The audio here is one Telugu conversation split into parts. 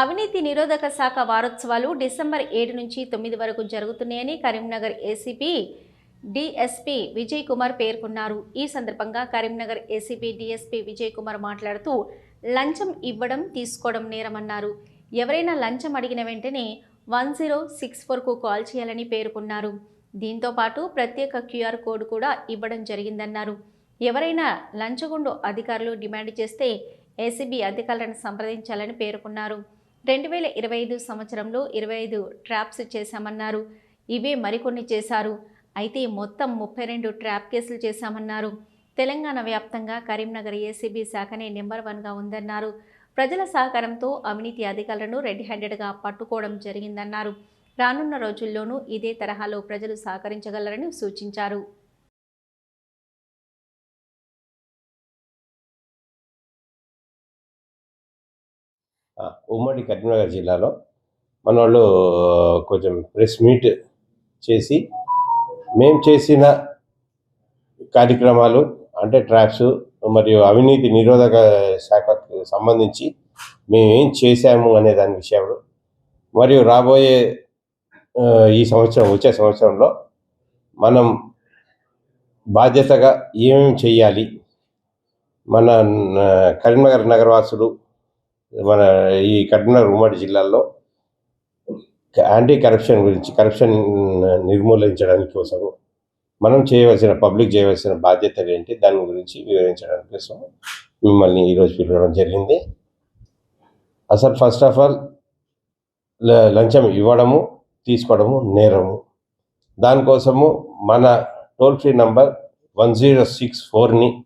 అవినీతి నిరోధక శాఖ వారోత్సవాలు డిసెంబర్ ఏడు నుంచి తొమ్మిది వరకు జరుగుతున్నాయని కరీంనగర్ ఏసీపీ డిఎస్పీ విజయ్ కుమార్ పేర్కొన్నారు. ఈ సందర్భంగా కరీంనగర్ ఏసీపీ డిఎస్పీ విజయ్ కుమార్ మాట్లాడుతూ లంచం ఇవ్వడం తీసుకోవడం నేరమన్నారు. ఎవరైనా లంచం అడిగిన వెంటనే వన్ జీరో సిక్స్ ఫోర్కు కాల్ చేయాలని పేర్కొన్నారు. దీంతో పాటు ప్రత్యేక క్యూఆర్ కోడ్ కూడా ఇవ్వడం జరిగిందన్నారు. ఎవరైనా లంచగొండు అధికారులు డిమాండ్ చేస్తే ఏసీబీ అధికారులను సంప్రదించాలని పేర్కొన్నారు. రెండు వేల ఇరవై ఐదు సంవత్సరంలో ఇరవై ఐదు ట్రాప్స్ చేశామన్నారు. ఇవే మరికొన్ని చేశారు. అయితే మొత్తం ముప్పై రెండు ట్రాప్ కేసులు చేశామన్నారు. తెలంగాణ వ్యాప్తంగా కరీంనగర్ ఏసీబీ శాఖనే నెంబర్ వన్గా ఉందన్నారు. ప్రజల సహకారంతో అవినీతి అధికారులను రెడ్ హ్యాండెడ్గా పట్టుకోవడం జరిగిందన్నారు. రానున్న రోజుల్లోనూ ఇదే తరహాలో ప్రజలు సహకరించగలరని సూచించారు. ఉమ్మడి కరీంనగర్ జిల్లాలో మన వాళ్ళు కొంచెం ప్రెస్ మీట్ చేసి మేము చేసిన కార్యక్రమాలు అంటే ట్రాప్స్ మరియు అవినీతి నిరోధక శాఖకు సంబంధించి మేము ఏం చేశాము అనే దాని విషయంలో మరియు రాబోయే ఈ సంవత్సరం వచ్చే సంవత్సరంలో మనం బాధ్యతగా ఏమేమి చేయాలి? మన కరీంనగర్ నగరవాసులు మన ఈ కరీంనగర్ ఉమ్మడి జిల్లాలో యాంటీ కరప్షన్ గురించి కరప్షన్ నిర్మూలించడానికి కోసం మనం చేయవలసిన పబ్లిక్ చేయవలసిన బాధ్యతలు ఏంటి దాని గురించి వివరించడానికి కోసం మిమ్మల్ని ఈరోజు పిలవడం జరిగింది. అసలు ఫస్ట్ ఆఫ్ ఆల్ లంచం ఇవ్వడము తీసుకోవడము నేరము. దానికోసము మన toll free number one zero six ఫోర్ని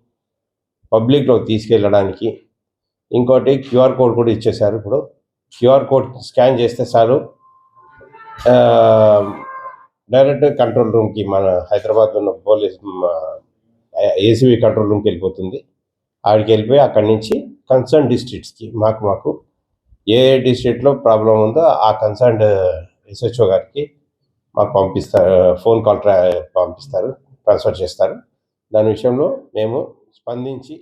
పబ్లిక్లో తీసుకెళ్ళడానికి ఇంకోటి క్యూఆర్ కోడ్ కూడా ఇచ్చేశారు. ఇప్పుడు క్యూఆర్ కోడ్ స్కాన్ చేస్తే చాలు. డైరెక్ట్ కంట్రోల్ రూమ్కి మన హైదరాబాద్ ఉన్న పోలీస్ ఏసీబీ కంట్రోల్ రూమ్కి వెళ్ళిపోతుంది. ఆడికి వెళ్ళిపోయి అక్కడి నుంచి కన్సర్న్ డిస్ట్రిక్ట్స్కి మాకు మాకు ఏ ఏ డిస్ట్రిక్ట్లో ప్రాబ్లం ఉందో ఆ కన్సర్న్డ్ ఎస్హెచ్ఓ గారికి మాకు పంపిస్తారు ఫోన్ కాల్ ట్రా పంపిస్తారు ట్రాన్స్ఫర్ చేస్తారు. దాని విషయంలో మేము స్పందించి